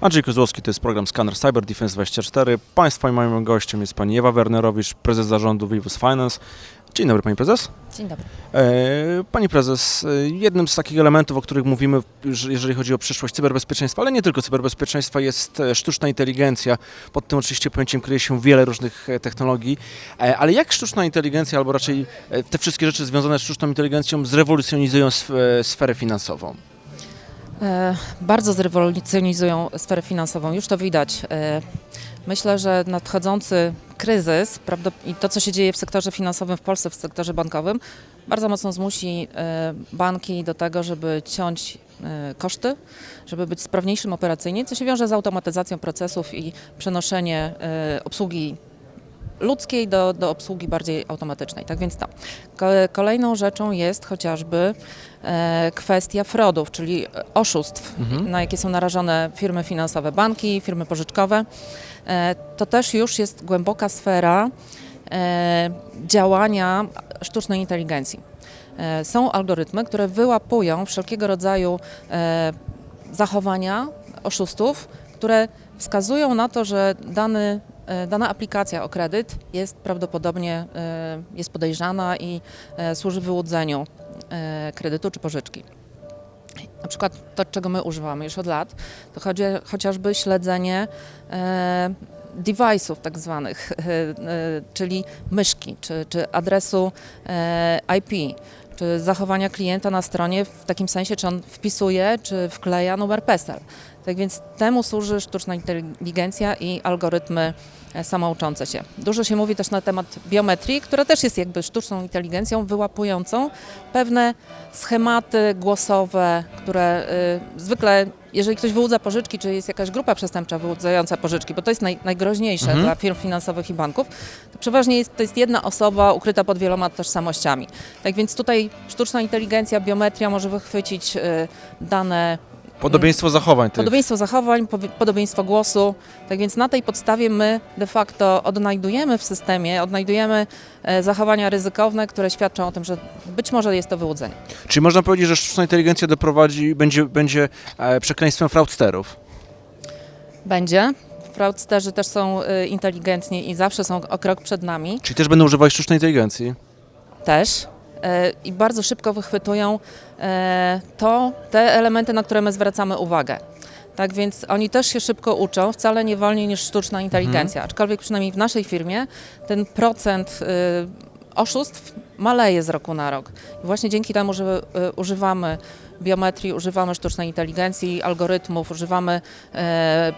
Andrzej Kozłowski, to jest program Scanner Cyber Defense 24. Państwa i moim gościem jest pani Ewa Wernerowicz, prezes zarządu Vivus Finance. Dzień dobry pani prezes. Dzień dobry. E, Pani prezes, e, jednym z takich elementów, o których mówimy, że- jeżeli chodzi o przyszłość cyberbezpieczeństwa, ale nie tylko cyberbezpieczeństwa, jest e, sztuczna inteligencja. Pod tym oczywiście pojęciem kryje się wiele różnych technologii, ale jak sztuczna inteligencja, albo raczej te wszystkie rzeczy związane z sztuczną inteligencją zrewolucjonizują sf- sferę finansową? E, bardzo zrewolucjonizują sferę finansową, już to widać. E, myślę, że nadchodzący kryzys prawdop- i to, co się dzieje w sektorze finansowym w Polsce, w sektorze bankowym, bardzo mocno zmusi e, banki do tego, żeby ciąć koszty, żeby być sprawniejszym operacyjnie, co się wiąże z automatyzacją procesów i przenoszenie obsługi ludzkiej do, do obsługi bardziej automatycznej. Tak więc to. Ko- Kolejną rzeczą jest chociażby e, kwestia fraudów, czyli oszustw, na jakie są narażone firmy finansowe, banki, firmy pożyczkowe. E, to też już jest głęboka sfera e, działania sztucznej inteligencji. Są algorytmy, które wyłapują wszelkiego rodzaju zachowania oszustów, które wskazują na to, że dany, dana aplikacja o kredyt jest prawdopodobnie e, jest podejrzana i e, służy wyłudzeniu e, kredytu czy pożyczki. Na przykład to, czego my używamy już od lat, to chodzi chociażby śledzenie e, device'ów tak zwanych, e, e, czyli myszki, czy, czy adresu e, IP, czy zachowania klienta na stronie w takim sensie, czy on wpisuje, czy wkleja numer PESEL. Tak więc temu służy sztuczna inteligencja i algorytmy e, samouczące się. Dużo się mówi też na temat biometrii, która też jest jakby sztuczną inteligencją wyłapującą pewne schematy głosowe, które y, zwykle, jeżeli ktoś wyłudza pożyczki, czy jest jakaś grupa przestępcza wyłudzająca pożyczki, bo to jest naj, najgroźniejsze Mhm. dla firm finansowych i banków, to przeważnie jest, to jest jedna osoba ukryta pod wieloma tożsamościami. Tak więc tutaj sztuczna inteligencja, biometria może wychwycić y, dane Podobieństwo zachowań tych. Podobieństwo zachowań, podobieństwo głosu. Tak więc na tej podstawie my de facto odnajdujemy w systemie, odnajdujemy e, zachowania ryzykowne, które świadczą o tym, że być może jest to wyłudzenie. Czyli można powiedzieć, że sztuczna inteligencja doprowadzi, będzie, będzie e, przekleństwem fraudsterów. Będzie. Fraudsterzy też są e, inteligentni i zawsze są o krok przed nami. Czyli też będą używać sztucznej inteligencji. Też. E, I bardzo szybko wychwytują e, to, te elementy, na które my zwracamy uwagę. Tak więc oni też się szybko uczą, wcale nie wolniej niż sztuczna inteligencja. Aczkolwiek przynajmniej w naszej firmie ten procent y, oszustw maleje z roku na rok. I właśnie dzięki temu, że y, używamy biometrii, używamy sztucznej inteligencji, algorytmów, używamy e,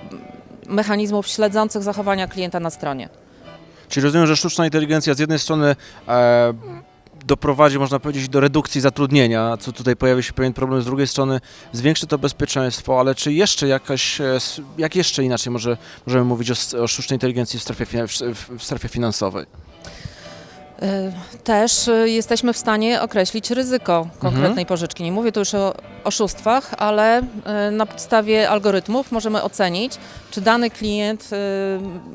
mechanizmów śledzących zachowania klienta na stronie. Czyli rozumiem, że sztuczna inteligencja z jednej strony e, doprowadzi, można powiedzieć, do redukcji zatrudnienia, co tutaj pojawia się pewien problem, z drugiej strony zwiększy to bezpieczeństwo, ale czy jeszcze jakaś, e, jak jeszcze inaczej może, możemy mówić o, o sztucznej inteligencji w strefie, fi- w, w, w strefie finansowej? Y, Też y, jesteśmy w stanie określić ryzyko konkretnej pożyczki. Nie mówię tu już o oszustwach, ale y, na podstawie algorytmów możemy ocenić, czy dany klient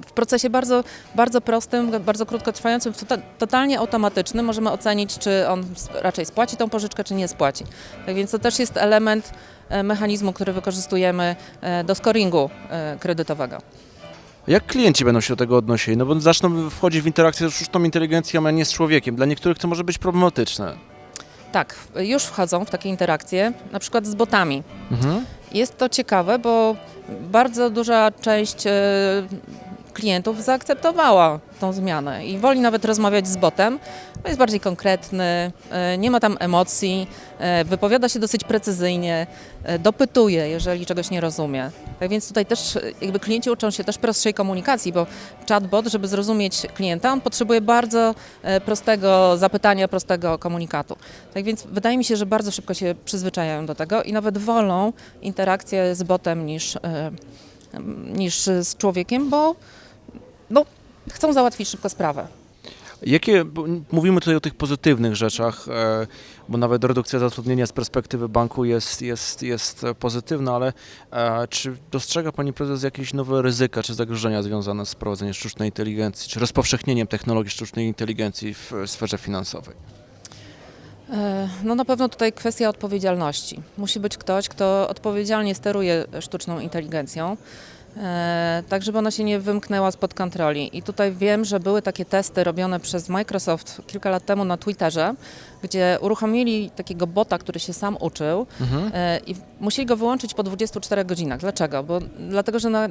w procesie bardzo, bardzo prostym, bardzo krótkotrwającym, tota- totalnie automatycznym możemy ocenić, czy on raczej spłaci tą pożyczkę, czy nie spłaci. Tak więc to też jest element e, mechanizmu, który wykorzystujemy e, do scoringu e, kredytowego. Jak klienci będą się do tego odnosili? No bo zaczną wchodzić w interakcję z sztuczną inteligencją, a nie z człowiekiem. Dla niektórych to może być problematyczne. Tak, już wchodzą w takie interakcje, na przykład z botami. Mhm. Jest to ciekawe, bo bardzo duża część e, klientów zaakceptowała tą zmianę i woli nawet rozmawiać z botem. bo Jest bardziej konkretny, e, nie ma tam emocji, e, wypowiada się dosyć precyzyjnie, e, dopytuje, jeżeli czegoś nie rozumie. Tak więc tutaj też jakby klienci uczą się też prostszej komunikacji, bo chatbot, żeby zrozumieć klienta, on potrzebuje bardzo prostego zapytania, prostego komunikatu. Tak więc wydaje mi się, że bardzo szybko się przyzwyczajają do tego i nawet wolą interakcję z botem niż, niż z człowiekiem, bo no, chcą załatwić szybko sprawę. Jakie, mówimy tutaj o tych pozytywnych rzeczach, e, bo nawet redukcja zatrudnienia z perspektywy banku jest, jest, jest pozytywna, ale e, czy dostrzega Pani Prezes jakieś nowe ryzyka czy zagrożenia związane z wprowadzeniem sztucznej inteligencji, czy rozpowszechnieniem technologii sztucznej inteligencji w sferze finansowej? E, No na pewno tutaj kwestia odpowiedzialności. Musi być ktoś, kto odpowiedzialnie steruje sztuczną inteligencją, tak żeby ona się nie wymknęła spod kontroli. I tutaj wiem, że były takie testy robione przez Microsoft kilka lat temu na Twitterze, gdzie uruchomili takiego bota, który się sam uczył Mhm. e, i musieli go wyłączyć po 24 godzinach. Dlaczego? Bo, dlatego, że na,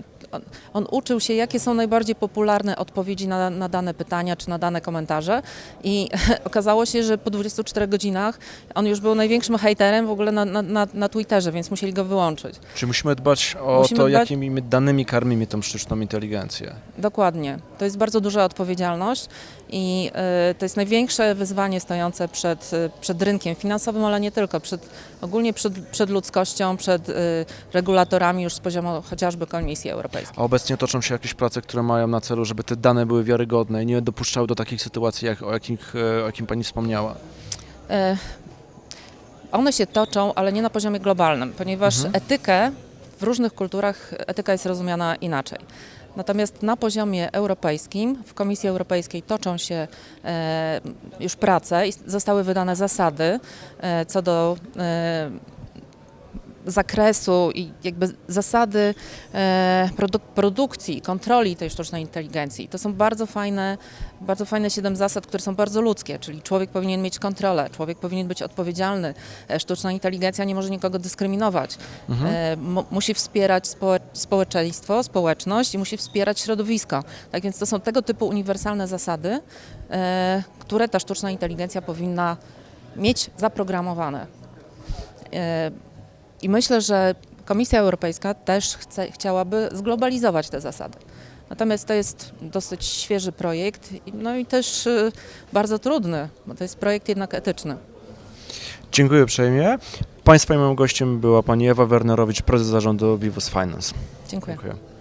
on, uczył się, jakie są najbardziej popularne odpowiedzi na, na dane pytania czy na dane komentarze i okazało się, że po 24 godzinach on już był największym hejterem w ogóle na, na, na, na Twitterze, więc musieli go wyłączyć. Czy musimy dbać o Musimy to, dbać- jakimi my danymi karmimy tą sztuczną inteligencję? Dokładnie. To jest bardzo duża odpowiedzialność i y, to jest największe wyzwanie stojące przed, y, przed rynkiem finansowym, ale nie tylko, przed, ogólnie przed, przed ludzkością, przed y, regulatorami już z poziomu chociażby Komisji Europejskiej. A obecnie toczą się jakieś prace, które mają na celu, żeby te dane były wiarygodne i nie dopuszczały do takich sytuacji, jak, o, jakich, e, o jakim Pani wspomniała. E, One się toczą, ale nie na poziomie globalnym, ponieważ Mhm. etykę w różnych kulturach etyka jest rozumiana inaczej. Natomiast na poziomie europejskim, w Komisji Europejskiej toczą się e, już prace i zostały wydane zasady e, co do e, zakresu i jakby zasady e, produ- produkcji, kontroli tej sztucznej inteligencji. To są bardzo fajne, bardzo fajne siedem zasad, które są bardzo ludzkie, czyli człowiek powinien mieć kontrolę, człowiek powinien być odpowiedzialny, e, sztuczna inteligencja nie może nikogo dyskryminować, Mhm. e, mu- musi wspierać społe- społeczeństwo, społeczność i musi wspierać środowisko. Tak więc to są tego typu uniwersalne zasady, które ta sztuczna inteligencja powinna mieć zaprogramowane. I myślę, że Komisja Europejska też chce, chciałaby zglobalizować te zasady. Natomiast to jest dosyć świeży projekt, i- no i też y, bardzo trudny, bo to jest projekt jednak etyczny. Dziękuję uprzejmie. Państwa i moim gościem była Pani Ewa Wernerowicz, prezes zarządu Vivus Finance. Dziękuję. Dziękuję.